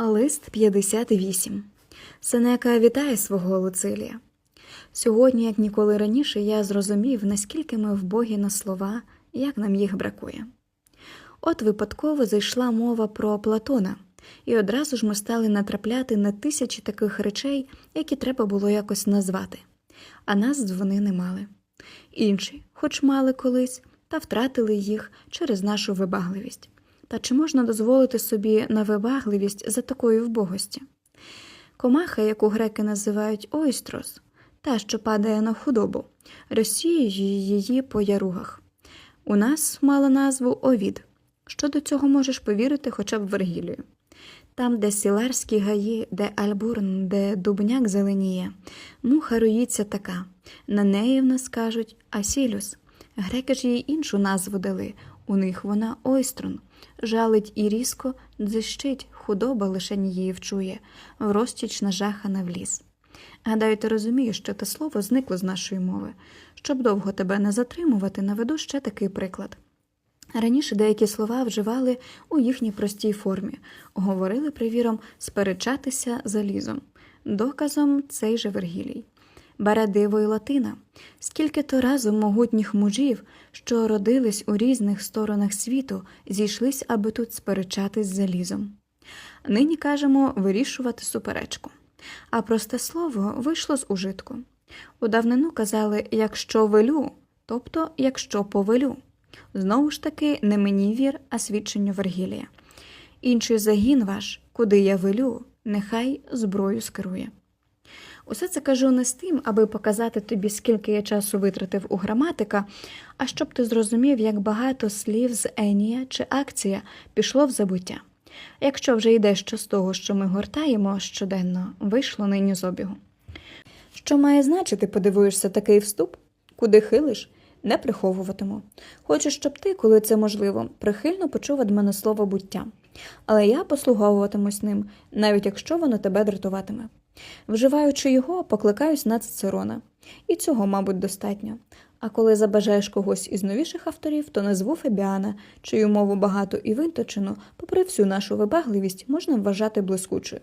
Лист 58. Сенека вітає свого Луцилія. Сьогодні, як ніколи раніше, я зрозумів, наскільки ми вбогі на слова, як нам їх бракує. От випадково зайшла мова про Платона, і одразу ж ми стали натрапляти на тисячі таких речей, які треба було якось назвати, а нас вони не мали. Інші, хоч мали колись, та втратили їх через нашу вибагливість. Та чи можна дозволити собі на вибагливість за такої вбогості? Комаха, яку греки називають ойстрос, та, що падає на худобу, розсіює її по яругах. У нас мала назву Овід. Що до цього можеш повірити хоча б Вергілію. Там, де сіларські гаї, де альбурн, де дубняк зеленіє, муха роїться така. На неї в нас кажуть Асілюс. Греки ж їй іншу назву дали. У них вона ойстрон. Жалить і різко дзищить, худоба лише її вчує, врозтіч нажахана в ліс. Гадаю, ти розумієш, що те слово зникло з нашої мови. Щоб довго тебе не затримувати, наведу ще такий приклад. Раніше деякі слова вживали у їхній простій формі, говорили привіром сперечатися залізом, доказом цей же Вергілій. Бере диво й латина, скільки то разом могутніх мужів, що родились у різних сторонах світу, зійшлись, аби тут сперечатись залізом. Нині кажемо вирішувати суперечку. А просте слово вийшло з ужитку. У давнину казали якщо велю, тобто якщо повелю. Знову ж таки, не мені вір, а свідченню Вергілія. Інший загін ваш, куди я велю, нехай зброю скерує. Усе це кажу не з тим, аби показати тобі, скільки я часу витратив у граматика, а щоб ти зрозумів, як багато слів з Енія чи акція пішло в забуття. Якщо вже йде що з того, що ми гортаємо щоденно, вийшло нині з обігу. Що має значити, подивуєшся, такий вступ? Куди хилиш? Не приховуватиму. Хочу, щоб ти, коли це можливо, прихильно почув від мене слово буття, але я послуговуватимусь ним, навіть якщо воно тебе дратуватиме. Вживаючи його, покликаюсь на Цицерона. І цього, мабуть, достатньо. А коли забажаєш когось із новіших авторів, то назву Фебіана, чию мову багато і винточену, попри всю нашу вибагливість, можна вважати блискучою.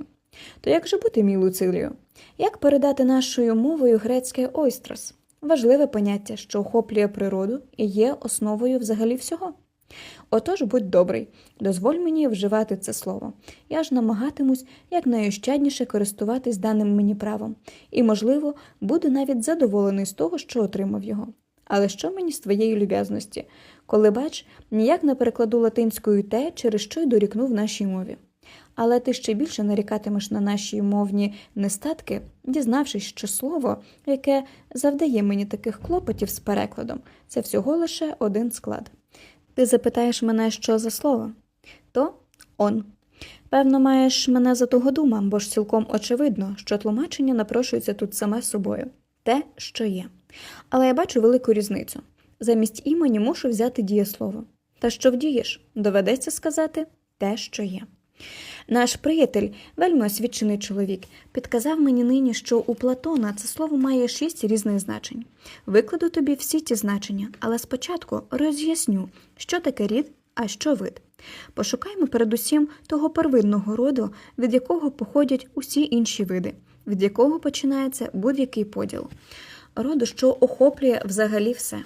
То як же бути, мій Луцилію? Як передати нашою мовою грецьке ойстрос? Важливе поняття, що охоплює природу і є основою взагалі всього. Отож, будь добрий, дозволь мені вживати це слово. Я ж намагатимусь якнайощадніше користуватись даним мені правом, і, можливо, буду навіть задоволений з того, що отримав його. Але що мені з твоєї люб'язності, коли, бач, ніяк не перекладу латинською те, через що й дорікнув нашій мові. Але ти ще більше нарікатимеш на наші мовні нестатки, дізнавшись, що слово, яке завдає мені таких клопотів з перекладом, це всього лише один склад. Ти запитаєш мене, що за слово? То он. Певно, маєш мене за того дума, бо ж цілком очевидно, що тлумачення напрошується тут саме собою те, що є. Але я бачу велику різницю. Замість імені мушу взяти дієслово. Та що вдієш? Доведеться сказати те, що є. Наш приятель, вельми освічений чоловік, підказав мені нині, що у Платона це слово має шість різних значень. Викладу тобі всі ті значення, але спочатку роз'ясню, що таке рід, а що вид. Пошукаймо передусім того первинного роду, від якого походять усі інші види, від якого починається будь-який поділ. Роду, що охоплює взагалі все.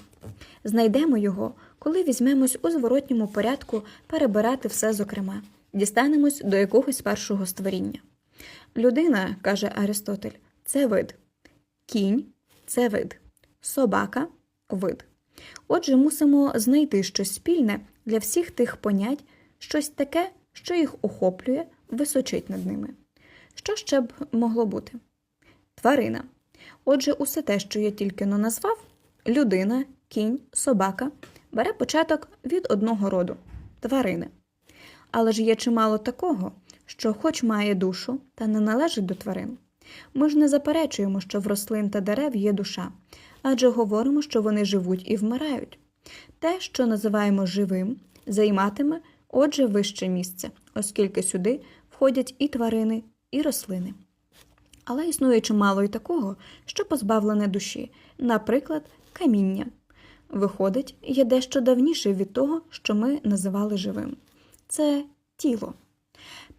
Знайдемо його, коли візьмемось у зворотньому порядку перебирати все зокрема дістанемось до якогось першого створіння. Людина, каже Аристотель, це вид, кінь це вид, собака вид. Отже, мусимо знайти щось спільне для всіх тих понять, щось таке, що їх охоплює, височить над ними. Що ще б могло бути? Тварина. Отже, усе те, що я тільки но назвав людина, кінь, собака, бере початок від одного роду тварини. Але ж є чимало такого, що хоч має душу, та не належить до тварин. Ми ж не заперечуємо, що в рослин та дерев є душа, адже говоримо, що вони живуть і вмирають. Те, що називаємо живим, займатиме, отже, вище місце, оскільки сюди входять і тварини, і рослини. Але існує чимало і такого, що позбавлене душі, наприклад, каміння. Виходить, є дещо давніше від того, що ми називали живим це тіло.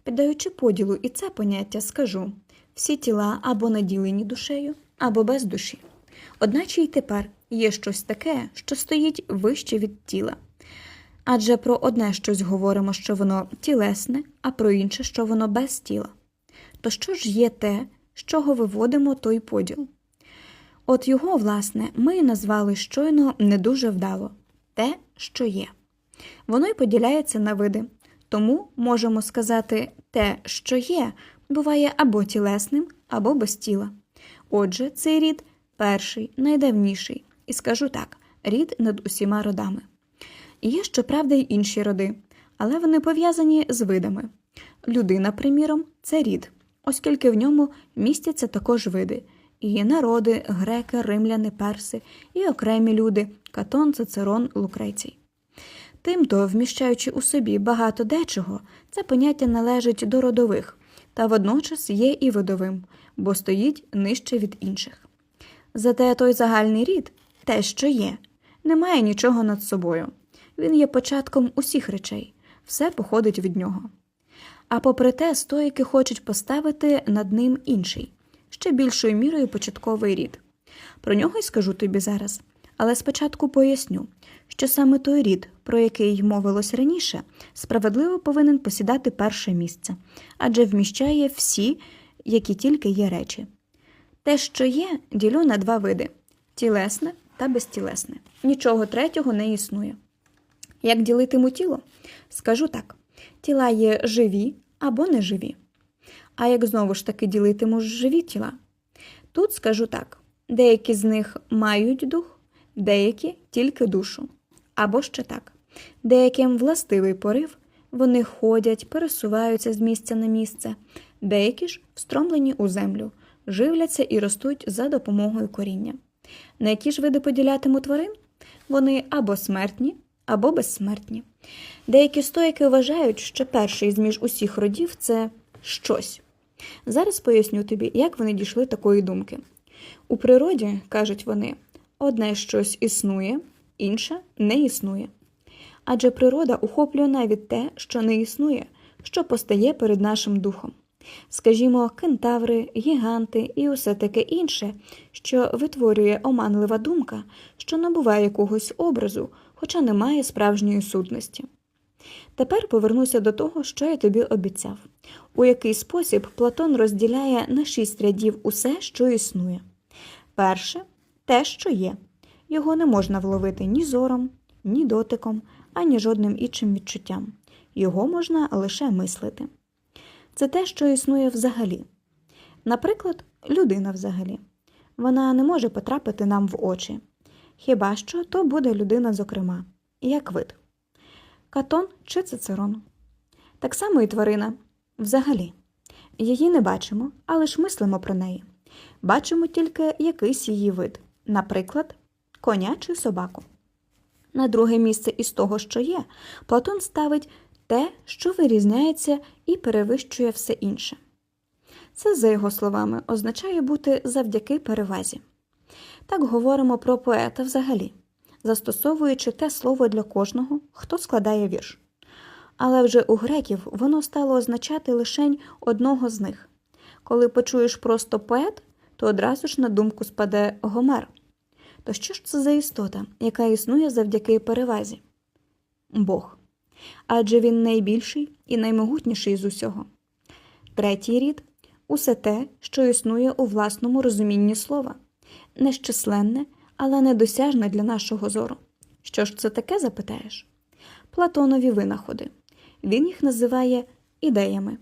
піддаючи поділу і це поняття, скажу всі тіла або наділені душею, або без душі. Одначе й тепер є щось таке, що стоїть вище від тіла. Адже про одне щось говоримо, що воно тілесне, а про інше, що воно без тіла. То що ж є те, з чого виводимо той поділ? От його, власне, ми назвали щойно не дуже вдало те, що є. Воно й поділяється на види, тому можемо сказати те, що є, буває або тілесним, або без тіла. Отже, цей рід перший, найдавніший, і скажу так: рід над усіма родами. Є, щоправда, й інші роди, але вони пов'язані з видами. Людина, приміром, це рід, оскільки в ньому містяться також види і народи, греки, римляни, перси, і окремі люди Катон, Цицерон, Лукрецій. Тимто, вміщаючи у собі багато дечого, це поняття належить до родових, та водночас є і видовим, бо стоїть нижче від інших. Зате той загальний рід, те, що є, не має нічого над собою. Він є початком усіх речей, все походить від нього. А попри те, стоїки хочуть поставити над ним інший, ще більшою мірою початковий рід. Про нього й скажу тобі зараз, але спочатку поясню, що саме той рід, про який мовилось раніше, справедливо повинен посідати перше місце, адже вміщає всі, які тільки є речі. Те, що є, ділю на два види тілесне та безтілесне. Нічого третього не існує. Як ділитиму тіло? Скажу так: тіла є живі або неживі. А як знову ж таки ділитиму живі тіла? Тут скажу так: деякі з них мають дух, деякі тільки душу. Або ще так: деяким властивий порив, вони ходять, пересуваються з місця на місце, деякі ж встромлені у землю, живляться і ростуть за допомогою коріння. На які ж види поділятиму тварин? Вони або смертні, або безсмертні. Деякі стоїки вважають, що перший з між усіх родів це щось. Зараз поясню тобі, як вони дійшли такої думки. У природі, кажуть вони, одне щось існує, інше не існує. Адже природа ухоплює навіть те, що не існує, що постає перед нашим духом. Скажімо, кентаври, гіганти і усе таке інше, що витворює оманлива думка, що набуває якогось образу, хоча не має справжньої сутності. Тепер повернуся до того, що я тобі обіцяв, у який спосіб Платон розділяє на шість рядів усе, що існує. Перше те, що є. Його не можна вловити ні зором, ні дотиком, ані жодним іншим відчуттям. Його можна лише мислити. Це те, що існує взагалі. Наприклад, людина взагалі. Вона не може потрапити нам в очі. Хіба що то буде людина, зокрема, як вид. Катон чи цицерон. Так само і тварина взагалі. Її не бачимо, але ж мислимо про неї. Бачимо тільки якийсь її вид, наприклад, коня чи собаку. На друге місце із того, що є, Платон ставить те, що вирізняється і перевищує все інше. Це, за його словами, означає бути завдяки перевазі. Так говоримо про поета взагалі, застосовуючи те слово для кожного, хто складає вірш. Але вже у греків воно стало означати лише одного з них. Коли почуєш просто поет, то одразу ж на думку спаде Гомер. То що ж це за істота, яка існує завдяки перевазі? Бог. Адже він найбільший і наймогутніший з усього. Третій рід усе те, що існує у власному розумінні слова, нещисленне, але недосяжне для нашого зору. Що ж це таке, запитаєш? Платонові винаходи. Він їх називає ідеями.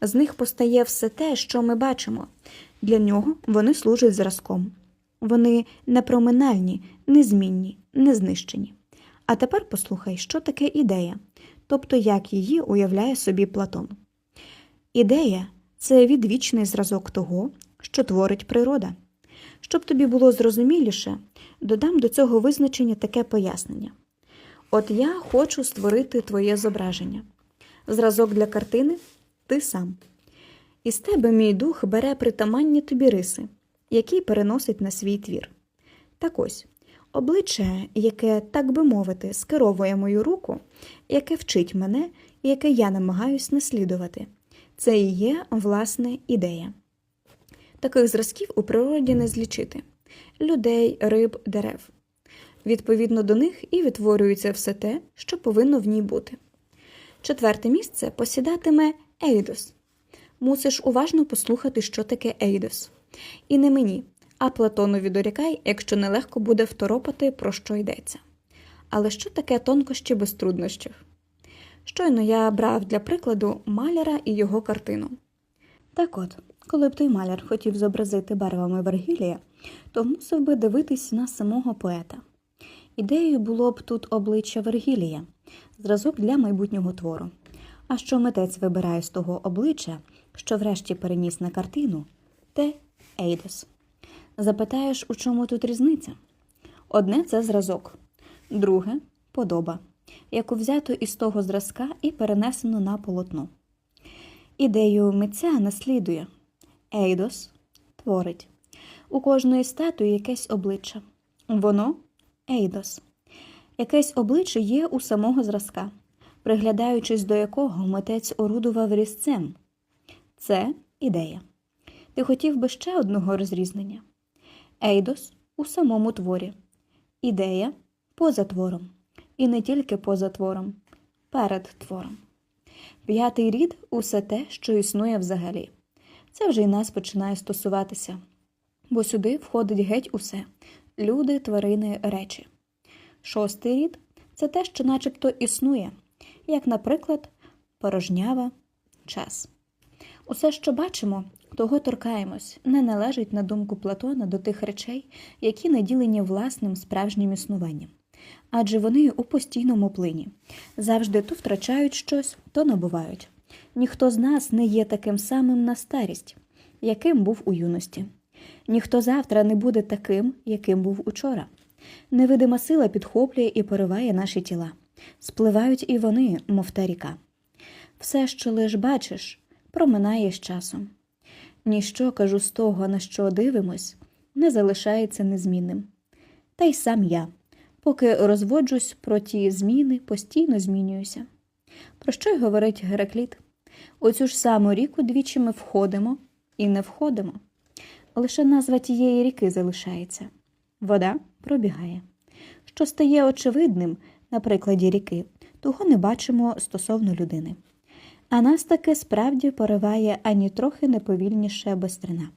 З них постає все те, що ми бачимо. Для нього вони служать зразком. Вони непроминальні, незмінні, незнищені. А тепер послухай, що таке ідея, тобто як її уявляє собі Платон. Ідея це відвічний зразок того, що творить природа. Щоб тобі було зрозуміліше, додам до цього визначення таке пояснення. От я хочу створити твоє зображення. Зразок для картини ти сам. Із тебе мій дух бере притаманні тобі риси, які переносить на свій твір. Так ось, обличчя, яке, так би мовити, скеровує мою руку, яке вчить мене і яке я намагаюсь наслідувати, Це і є власне ідея. Таких зразків у природі не злічити людей, риб, дерев. Відповідно до них і відтворюється все те, що повинно в ній бути. Четверте місце посідатиме Ейдос. Мусиш уважно послухати, що таке Ейдос. І не мені, а Платонові дорікай, якщо нелегко буде второпати, про що йдеться. Але що таке тонкощі без труднощів? Щойно я брав для прикладу маляра і його картину. Так от, коли б той маляр хотів зобразити барвами Вергілія, то мусив би дивитись на самого поета. Ідеєю було б тут обличчя Вергілія, зразок для майбутнього твору. А що митець вибирає з того обличчя, що врешті переніс на картину, те Ейдос. Запитаєш, у чому тут різниця? Одне це зразок, друге подоба, яку взято із того зразка і перенесено на полотно. Ідею митця наслідує Ейдос творить. У кожної статуї якесь обличчя. Воно Ейдос. Якесь обличчя є у самого зразка, приглядаючись до якого митець орудував різцем. Це ідея. Ти хотів би ще одного розрізнення? Ейдос у самому творі. Ідея поза твором. І не тільки поза твором, перед твором. П'ятий рід усе те, що існує взагалі. Це вже й нас починає стосуватися, бо сюди входить геть усе люди, тварини, речі. Шостий рід це те, що начебто існує, як, наприклад, порожнява, час. Усе, що бачимо, того торкаємось, не належить, на думку Платона, до тих речей, які наділені власним справжнім існуванням. Адже вони у постійному плині, завжди то втрачають щось, то набувають. Ніхто з нас не є таким самим на старість, яким був у юності. Ніхто завтра не буде таким, яким був учора. Невидима сила підхоплює і пориває наші тіла. Спливають і вони, мов та ріка. Все, що лиш бачиш, проминає з часом. Ніщо, кажу, з того, на що дивимось, не залишається незмінним. Та й сам я, поки розводжусь про ті зміни, постійно змінююся. Про що й говорить Геракліт? У цю ж саму ріку двічі ми входимо і не входимо. Лише назва тієї ріки залишається вода пробігає. Що стає очевидним на прикладі ріки, того не бачимо стосовно людини. А нас таки справді пориває ані трохи неповільніше бистрина.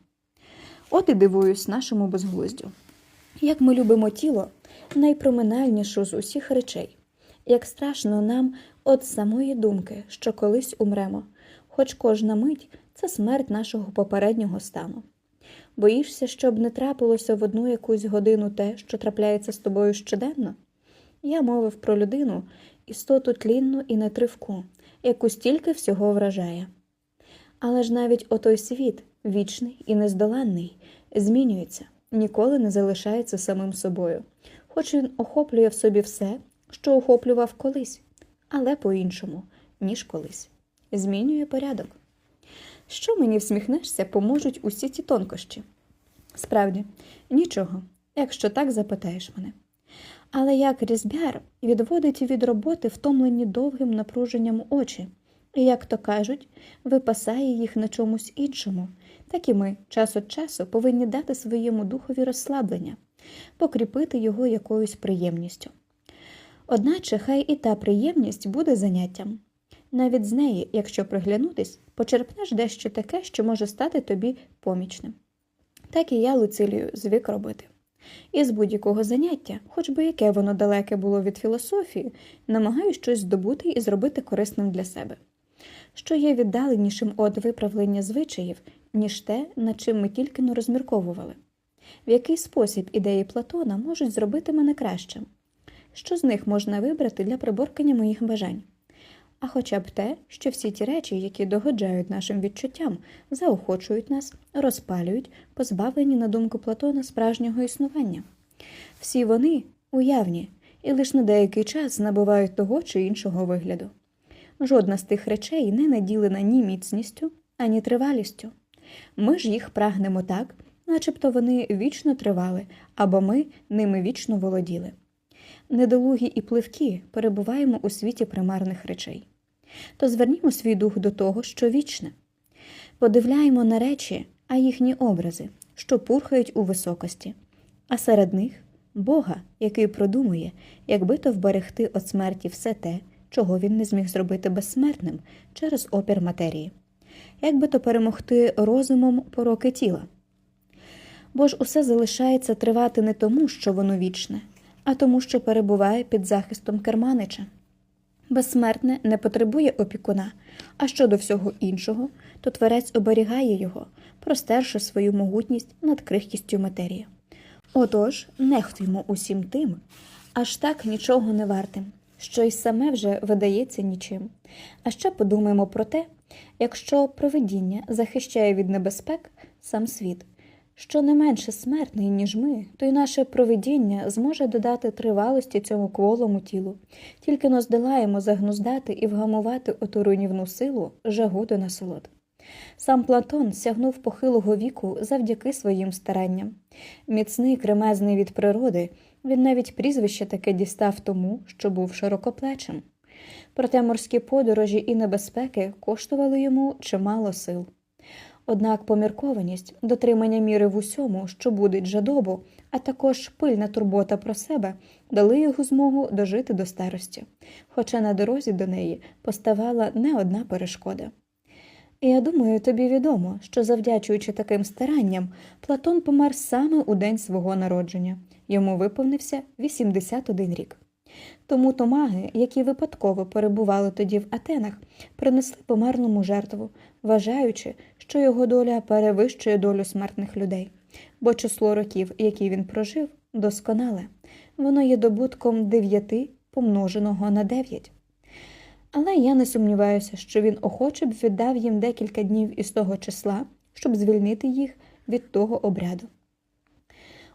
От і дивуюсь нашому безглуздю. Як ми любимо тіло, найпроминальнішу з усіх речей, як страшно нам от самої думки, що колись умремо, хоч кожна мить це смерть нашого попереднього стану. Боїшся, щоб не трапилося в одну якусь годину те, що трапляється з тобою щоденно? Я мовив про людину, істоту тлінну і нетривку, яку стільки всього вражає. Але ж навіть отой світ, вічний і нездоланний, змінюється, ніколи не залишається самим собою, хоч він охоплює в собі все, що охоплював колись, але по-іншому, ніж колись, змінює порядок. Що мені всміхнешся, поможуть усі ті тонкощі? Справді, нічого, якщо так запитаєш мене. Але як різбяр відводить від роботи втомлені довгим напруженням очі, і, як то кажуть, випасає їх на чомусь іншому, так і ми час від часу повинні дати своєму духові розслаблення, покріпити його якоюсь приємністю. Одначе хай і та приємність буде заняттям. Навіть з неї, якщо приглянутись, почерпнеш дещо таке, що може стати тобі помічним. Так і я Луцилію звик робити. І з будь-якого заняття, хоч би яке воно далеке було від філософії, намагаюсь щось здобути і зробити корисним для себе, що є віддаленішим від виправлення звичаїв, ніж те, над чим ми тільки не розмірковували. В який спосіб ідеї Платона можуть зробити мене кращим? Що з них можна вибрати для приборкання моїх бажань? А хоча б те, що всі ті речі, які догоджають нашим відчуттям, заохочують нас, розпалюють, позбавлені, на думку Платона, справжнього існування. Всі вони уявні і лише на деякий час набувають того чи іншого вигляду. Жодна з тих речей не наділена ні міцністю, ані тривалістю. Ми ж їх прагнемо так, начебто вони вічно тривали, або ми ними вічно володіли недолугі і пливкі перебуваємо у світі примарних речей. То звернімо свій дух до того, що вічне. Подивляємо на речі, а їхні образи, що пурхають у високості, а серед них Бога, який продумує, якби то вберегти від смерті все те, чого він не зміг зробити безсмертним через опір матерії, якби то перемогти розумом пороки тіла. Бо ж усе залишається тривати не тому, що воно вічне, а тому, що перебуває під захистом керманича. Безсмертне не потребує опікуна, а щодо всього іншого, то творець оберігає його, простерши свою могутність над крихкістю матерії. Отож, нехтуймо усім тим, аж так нічого не вартим, що й саме вже видається нічим. А ще подумаємо про те, якщо провидіння захищає від небезпек сам світ, що не менше смертний, ніж ми, то й наше провидіння зможе додати тривалості цьому кволому тілу, тільки но здолаємо загнуздати і вгамувати оту руйнівну силу жагу до насолод. Сам Платон сягнув похилого віку завдяки своїм старанням. Міцний кремезний від природи, він навіть прізвище таке дістав тому, що був широкоплечим. Проте морські подорожі і небезпеки коштували йому чимало сил. Однак поміркованість, дотримання міри в усьому, що будить жадобу, а також пильна турбота про себе, дали його змогу дожити до старості, хоча на дорозі до неї поставала не одна перешкода. Я думаю, тобі відомо, що, завдячуючи таким старанням, Платон помер саме у день свого народження. Йому виповнився 81 рік. Тому томаги, які випадково перебували тоді в Атенах, принесли померлому жертву, вважаючи, що його доля перевищує долю смертних людей, бо число років, які він прожив, досконале, воно є добутком дев'яти помноженого на дев'ять. Але я не сумніваюся, що він охоче б віддав їм декілька днів із того числа, щоб звільнити їх від того обряду.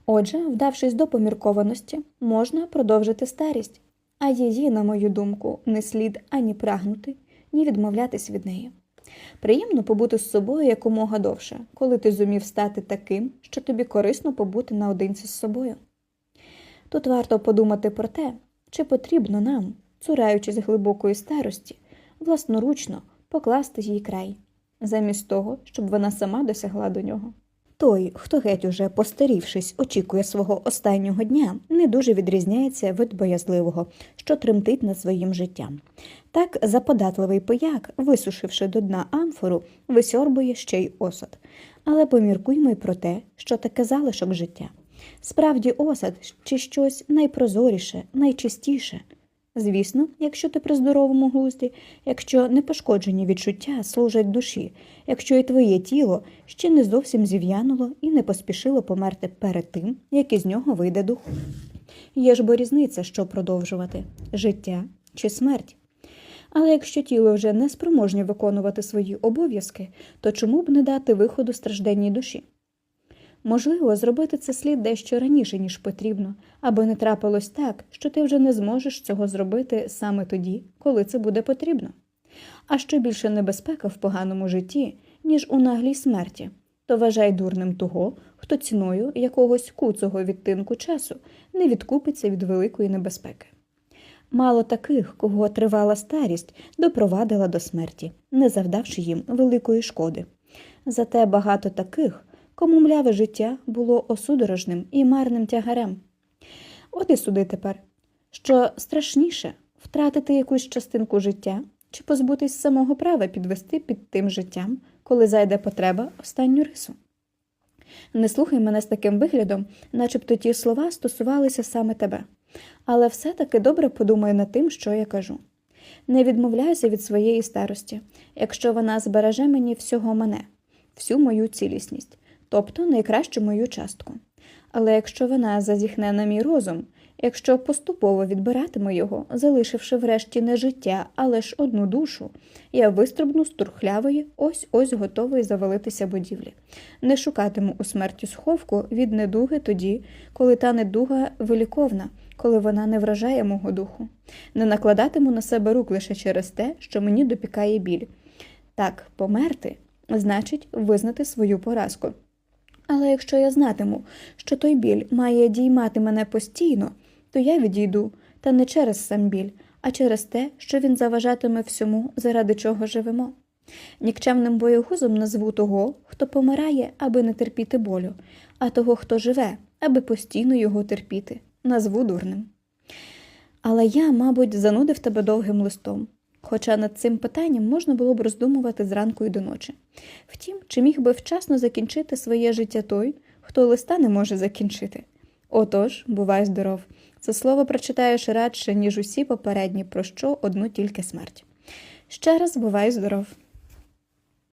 Отже, вдавшись до поміркованості, можна продовжити старість, а її, на мою думку, не слід ані прагнути, ні відмовлятись від неї. Приємно побути з собою якомога довше, коли ти зумів стати таким, що тобі корисно побути наодинці з собою. Тут варто подумати про те, чи потрібно нам, цураючись глибокої старості, власноручно покласти їй край, замість того, щоб вона сама досягла до нього. Той, хто геть уже постарівшись, очікує свого останнього дня, не дуже відрізняється від боязливого, що тремтить над своїм життям. Так заподатливий пияк, висушивши до дна амфору, висьорбує ще й осад. Але поміркуймо й про те, що таке залишок життя. Справді, осад чи щось найпрозоріше, найчистіше. Звісно, якщо ти при здоровому глузді, якщо непошкоджені відчуття служать душі, якщо і твоє тіло ще не зовсім зів'януло і не поспішило померти перед тим, як із нього вийде дух. Є ж бо різниця, що продовжувати життя чи смерть. Але якщо тіло вже не спроможне виконувати свої обов'язки, то чому б не дати виходу стражденній душі? Можливо, зробити це слід дещо раніше, ніж потрібно, аби не трапилось так, що ти вже не зможеш цього зробити саме тоді, коли це буде потрібно. А що більше небезпека в поганому житті, ніж у наглій смерті, то вважай дурним того, хто ціною якогось куцого відтинку часу не відкупиться від великої небезпеки. Мало таких, кого тривала старість, допровадила до смерті, не завдавши їм великої шкоди. Зате багато таких кому мляве життя було осудорожним і марним тягарем. От і суди тепер, що страшніше втратити якусь частинку життя чи позбутись самого права підвести під тим життям, коли зайде потреба останню рису. Не слухай мене з таким виглядом, начебто ті слова стосувалися саме тебе, але все-таки добре подумай над тим, що я кажу. Не відмовляйся від своєї старості, якщо вона збереже мені всього мене, всю мою цілісність, тобто найкращу мою частку. Але якщо вона зазіхне на мій розум, якщо поступово відбиратиме його, залишивши врешті не життя, а лише одну душу, я вистрибну з турхлявої, ось ось готовий завалитися будівлі. Не шукатиму у смерті сховку від недуги тоді, коли та недуга виліковна, коли вона не вражає мого духу. Не накладатиму на себе рук лише через те, що мені допікає біль. Так, померти значить визнати свою поразку. Але якщо я знатиму, що той біль має діймати мене постійно, то я відійду, та не через сам біль, а через те, що він заважатиме всьому, заради чого живемо. Нікчемним боєгузом назву того, хто помирає, аби не терпіти болю, а того, хто живе, аби постійно його терпіти, назву дурним. Але я, мабуть, занудив тебе довгим листом, хоча над цим питанням можна було б роздумувати зранку і до ночі. Втім, чи міг би вчасно закінчити своє життя той, хто листа не може закінчити? Отож, бувай здоров. Це слово прочитаєш радше, ніж усі попередні, про що одну тільки смерть. Ще раз бувай здоров.